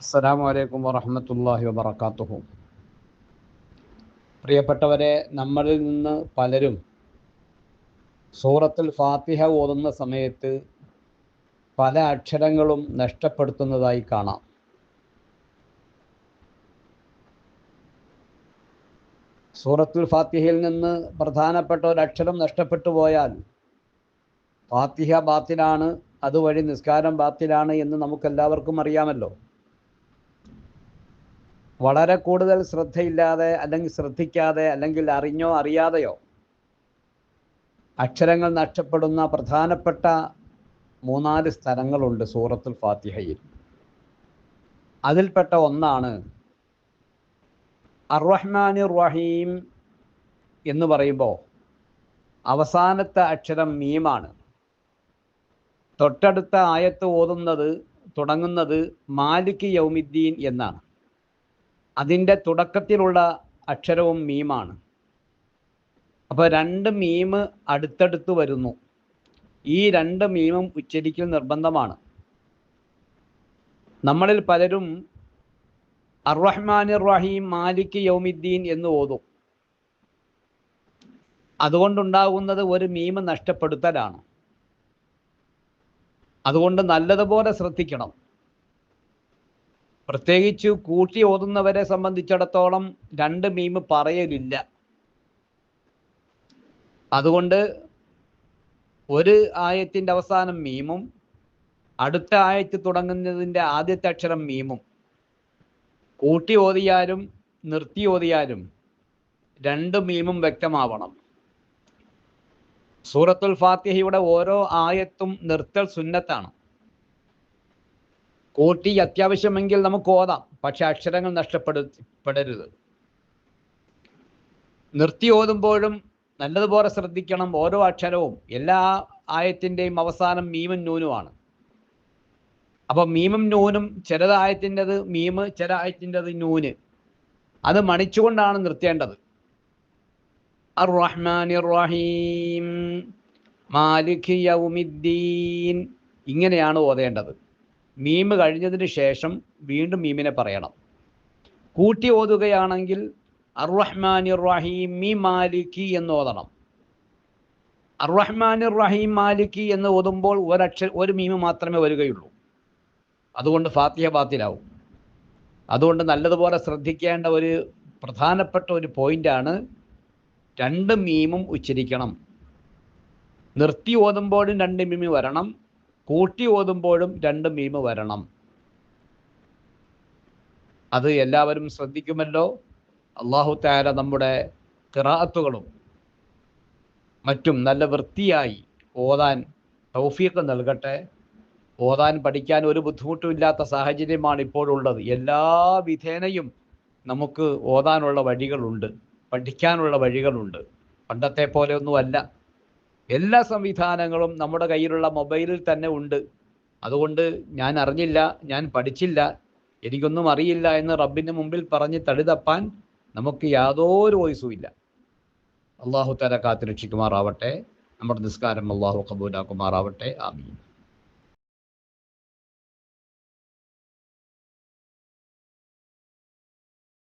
അസ്സലാമു അലൈക്കും വറഹമത്തല്ലാഹി വബറകാതുഹു പ്രിയപ്പെട്ടവരെ നമ്മളിൽ നിന്ന് പലരും സൂറത്തിൽ ഫാത്തിഹ ഓതുന്ന സമയത്ത് പല അക്ഷരങ്ങളും നഷ്ടപ്പെടുത്തുന്നതായി കാണാം. സൂറത്തുൽ ഫാത്തിഹയിൽ നിന്ന് പ്രധാനപ്പെട്ട ഒരു അക്ഷരം നഷ്ടപ്പെട്ടു പോയാൽ ഫാത്തിഹ ബാത്തിലാണ് അതുവഴി നിസ്കാരം ബാത്തിലാണ് എന്ന് നമുക്കെല്ലാവർക്കും അറിയാമല്ലോ. വളരെ കൂടുതൽ ശ്രദ്ധയില്ലാതെ അല്ലെങ്കിൽ ശ്രദ്ധിക്കാതെ അല്ലെങ്കിൽ അറിഞ്ഞോ അറിയാതെയോ അക്ഷരങ്ങൾ നഷ്ടപ്പെടുന്ന പ്രധാനപ്പെട്ട മൂന്നാൽ സ്ഥലങ്ങളുണ്ട് സൂറത്തുൽ ഫാത്തിഹയിൽ. അതിൽപ്പെട്ട ഒന്നാണ് അർറഹ്മാൻ റഹീം എന്ന് പറയുമ്പോൾ അവസാനത്തെ അക്ഷരം മീമാണ്. തൊട്ടടുത്ത ആയത്ത് ഓതുന്നത് തുടങ്ങുന്നത് മാലിക് യൗമിദ്ദീൻ എന്നാണ്. അതിന്റെ തുടക്കത്തിലുള്ള അക്ഷരവും മീമാണ്. അപ്പോൾ രണ്ട് മീമ് അടുത്തടുത്ത് വരുന്നു. ഈ രണ്ട് മീമും ഉച്ചരിക്കൽ നിർബന്ധമാണ്. നമ്മളിൽ പലരും അർറഹ്മാൻ റഹീം മാലിക് യൗമിദ്ദീൻ എന്ന് ഓതും. അതുകൊണ്ടുണ്ടാകുന്നത് ഒരു മീമ് നഷ്ടപ്പെടുത്തലാണ്. അതുകൊണ്ട് നല്ലതുപോലെ ശ്രദ്ധിക്കണം. പ്രത്യേകിച്ച് കൂട്ടി ഓതുന്നവരെ സംബന്ധിച്ചിടത്തോളം രണ്ട് മീം പറയലില്ല. അതുകൊണ്ട് ഒരു ആയത്തിന്റെ അവസാനം മീമും അടുത്ത ആയത്ത് തുടങ്ങുന്നതിന്റെ ആദ്യത്തെ അക്ഷരം മീമും കൂട്ടി ഓതിയാലും നിർത്തി ഓതിയാലും രണ്ട് മീമും വ്യക്തമാവണം. സൂറത്തുൽ ഫാത്തിഹയുടെ ഓരോ ആയത്തും നിർത്തൽ സുന്നത്താണ്. കൂട്ടി അത്യാവശ്യമെങ്കിൽ നമുക്ക് ഓതാം. പക്ഷെ അക്ഷരങ്ങൾ നഷ്ടപ്പെടുത്തപ്പെടരുത് നിർത്തി ഓതുമ്പോഴും നല്ലതുപോലെ ശ്രദ്ധിക്കണം ഓരോ അക്ഷരവും. എല്ലാ ആയത്തിന്റെയും അവസാനം മീമും നൂനുമാണ് അപ്പം മീമും നൂനും ചിലതായത്തിന്റെത് മീമ് ചില ആയത്തിന്റെത് നൂന്. അത് മണിച്ചുകൊണ്ടാണ് നിർത്തേണ്ടത്. അർ റഹീം യൗമിദ്ദീൻ. ഇങ്ങനെയാണ് ഓതേണ്ടത്. മീമ് കഴിഞ്ഞതിന് ശേഷം വീണ്ടും മീമിനെ പറയണം. കൂട്ടി ഓതുകയാണെങ്കിൽ അർറഹ്മാൻ റഹീം മീ മാലിക്കി എന്ന് ഓതണം. അർറഹ്മാൻ റഹീം മാലിക്കി എന്ന് ഓതുമ്പോൾ ഒരക്ഷ ഒരു മീമ് മാത്രമേ വരികയുള്ളൂ. അതുകൊണ്ട് ഫാത്തിഹ ബാത്തിലാവും. അതുകൊണ്ട് നല്ലതുപോലെ ശ്രദ്ധിക്കേണ്ട ഒരു പ്രധാനപ്പെട്ട ഒരു പോയിന്റാണ് രണ്ട് മീമും ഉച്ചരിക്കണം. നിർത്തി ഓതുമ്പോഴും രണ്ട് മീമി വരണം. കൂട്ടി ഓതുമ്പോഴും രണ്ട് മീമ് വരണം. അത് എല്ലാവരും ശ്രദ്ധിക്കുമല്ലോ. അള്ളാഹു താര നമ്മുടെ കിറാത്തുകളും മറ്റും നല്ല വൃത്തിയായി ഓതാൻ തൗഫീഖ് നൽകട്ടെ. ഓതാൻ പഠിക്കാൻ ഒരു ബുദ്ധിമുട്ടുമില്ലാത്ത സാഹചര്യമാണ് ഇപ്പോഴുള്ളത്. എല്ലാ വിധേനയും നമുക്ക് ഓതാനുള്ള വഴികളുണ്ട് പഠിക്കാനുള്ള വഴികളുണ്ട്. പണ്ടത്തെ പോലെയൊന്നുമല്ല എല്ലാ സംവിധാനങ്ങളും നമ്മുടെ കയ്യിലുള്ള മൊബൈലിൽ തന്നെ ഉണ്ട്. അതുകൊണ്ട് ഞാൻ അറിഞ്ഞില്ല ഞാൻ പഠിച്ചില്ല എനിക്കൊന്നും അറിയില്ല എന്ന് റബ്ബിന് മുമ്പിൽ പറഞ്ഞ് തടിതപ്പാൻ നമുക്ക് യാതൊരു വോയിസും ഇല്ല. അള്ളാഹു തല കാത്തിരക്ഷിക്കുമാറാവട്ടെ. നമ്മുടെ നിസ്കാരം അള്ളാഹു കബൂലാക്കുമാറാവട്ടെ. ആമീൻ.